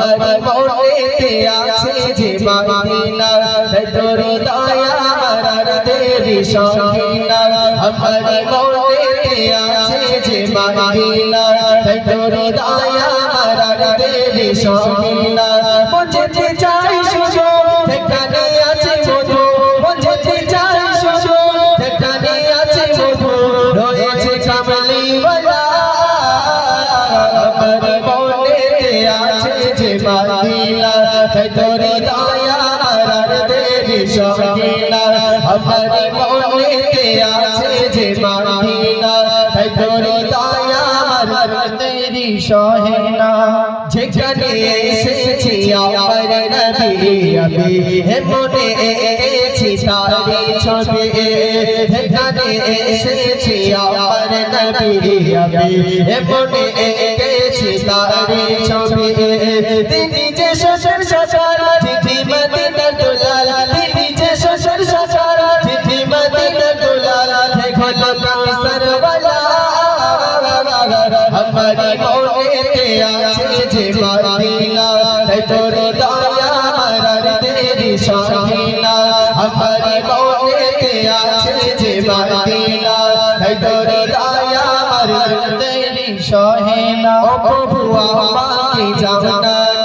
আমার মনেতে আছে যে মদিনা তোর দয়া আর দেবী সহিনা আমার মনেতে আছে যে মদিনা তোর দয়া আর দেবী সহিনা বুঝতে চাই শুধু সেখানে আছে মধু বুঝতে চাই শুধু সেখানে আছে মধু রয়েছে কামলিওয়ালা আমার তোর দয়া আর দেবী সহিনা আমার মনেতে আছে যে মদিনা তাই তোর দয়া আর দেবী সহিনা যেখানে এসেছি আমার নবী আমি হে মনে এসেছি তারি ছবি যেখানে এসেছি আমার নবী আমি হে মনে এসেছি তারি ছবি তিনি শ্বশুর চিঠি মদিনা দুলাল, তিনি যে শ্বশুর শ্বশুর চিঠি মদিনা দুলাল দেখো কাউসার আমার মনেতে আছে যে মদিনা তাই তোর দয়া আমার দেবী সহিনা। আমার মনেতে আছে যে মদিনা তাই তোর দয়া আমার দেবী সহিনা। ও প্রভু, আমাকে জানা